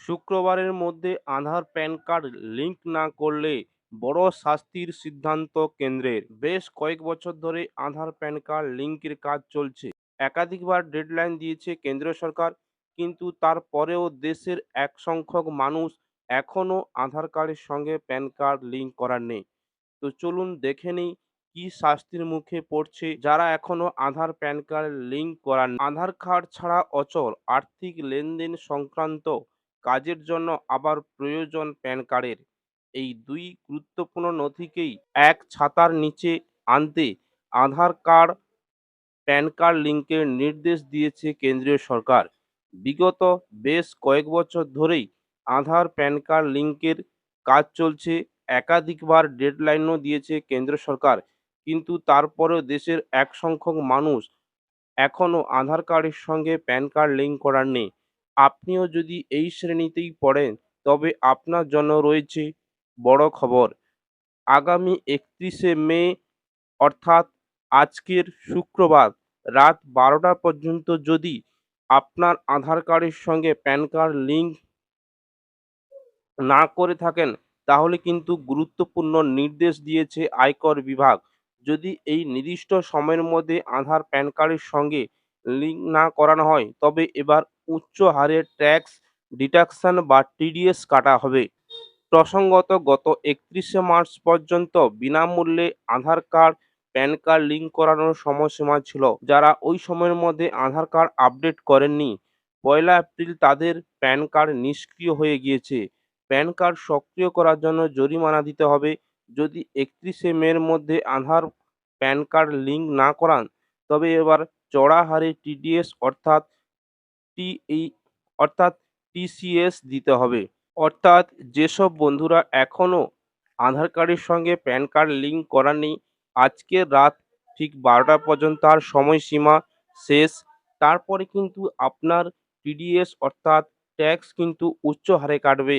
শুক্রবারের মধ্যে আধার, pan card link না করলে বড় শাস্তির সিদ্ধান্ত কেন্দ্রের। বেশ কয়েক বছর ধরে আধার, প্যান কার্ড লিঙ্কের কাজ চলছে। একাধিকবার ডেডলাইন দিয়েছে কেন্দ্র সরকার, কিন্তু তারপরেও দেশের এক সংখ্যক মানুষ এখনও আধার কার্ডের সঙ্গে প্যান কার্ড লিঙ্ক করার নেই। তো চলুন দেখে নিই কি শাস্তির মুখে পড়ছে যারা এখনও আধার, প্যান কার্ড লিঙ্ক করান আধার কার্ড ছাড়া অচল আর্থিক লেনদেন সংক্রান্ত কাজের জন্য আবার প্রয়োজন প্যান কার্ডের। এই দুই গুরুত্বপূর্ণ নথিকেই এক ছাতার নিচে আনতে আধার কার্ড, প্যান কার্ড লিঙ্কের নির্দেশ দিয়েছে কেন্দ্রীয় সরকার। বিগত বেশ কয়েক বছর ধরেই আধার, প্যান কার্ড লিঙ্কের কাজ চলছে, একাধিকবার ডেডলাইনও দিয়েছে কেন্দ্র সরকার। কিন্তু তারপরেও দেশের এক সংখ্যক মানুষ এখনও আধার কার্ডের সঙ্গে প্যান কার্ড লিঙ্ক করার নেই। আপনিও যদি এই শ্রেণীতেই পড়েন, তবে আপনার জন্য রয়েছে বড় খবর। আগামী একত্রিশে মে, অর্থাৎ আজকের শুক্রবার রাত বারোটা পর্যন্ত যদি আপনার আধার কার্ডের সঙ্গে প্যান কার্ড লিঙ্ক না করে থাকেন, তাহলে কিন্তু গুরুত্বপূর্ণ নির্দেশ দিয়েছে আয়কর বিভাগ। যদি এই নির্দিষ্ট সময়ের মধ্যে আধার, প্যান কার্ডের সঙ্গে লিঙ্ক না করানো হয়, তবে এবার উচ্চ হারে ট্যাক্স ডিডাকশন বা টিডিএস কাটা হবে। প্রসঙ্গত, গত একত্রিশে মার্চ পর্যন্ত বিনামূল্যে Aadhaar card, PAN card link করানোর সময়সীমা ছিল। যারা ওই সময়ের মধ্যে আধার কার্ড আপডেট করেননি, পয়লা এপ্রিল তাদের প্যান কার্ড নিষ্ক্রিয় হয়ে গিয়েছে। প্যান কার্ড সক্রিয় করার জন্য জরিমানা দিতে হবে। যদি একত্রিশে মের মধ্যে আধার, প্যান কার্ড লিঙ্ক না করান, তবে এবার চড়া হারে টিডিএস অর্থাৎ টি এই, অর্থাৎ টিসিএস দিতে হবে। অর্থাৎ যেসব বন্ধুরা এখনও আধার কার্ডের সঙ্গে প্যান কার্ড লিঙ্ক করাননি আজকের রাত ঠিক বারোটা পর্যন্ত তার সময়সীমা শেষ। তারপরে কিন্তু আপনার টিডিএস অর্থাৎ ট্যাক্স কিন্তু উচ্চ হারে কাটবে।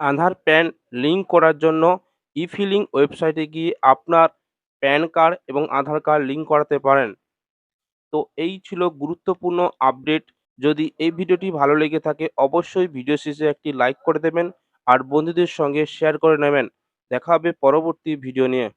আধার প্যান লিঙ্ক করার জন্য ই ফিলিং ওয়েবসাইটে গিয়ে আপনার প্যান কার্ড এবং আধার কার্ড লিঙ্ক করাতে পারেন। তো এই ছিল গুরুত্বপূর্ণ আপডেট যদি এই ভিডিওটি ভালো লেগে থাকে, অবশ্যই ভিডিও শেষে একটি লাইক করে দেবেন, আর বন্ধুদের সঙ্গে শেয়ার করে নেবেন। দেখা হবে পরবর্তী ভিডিও নিয়ে।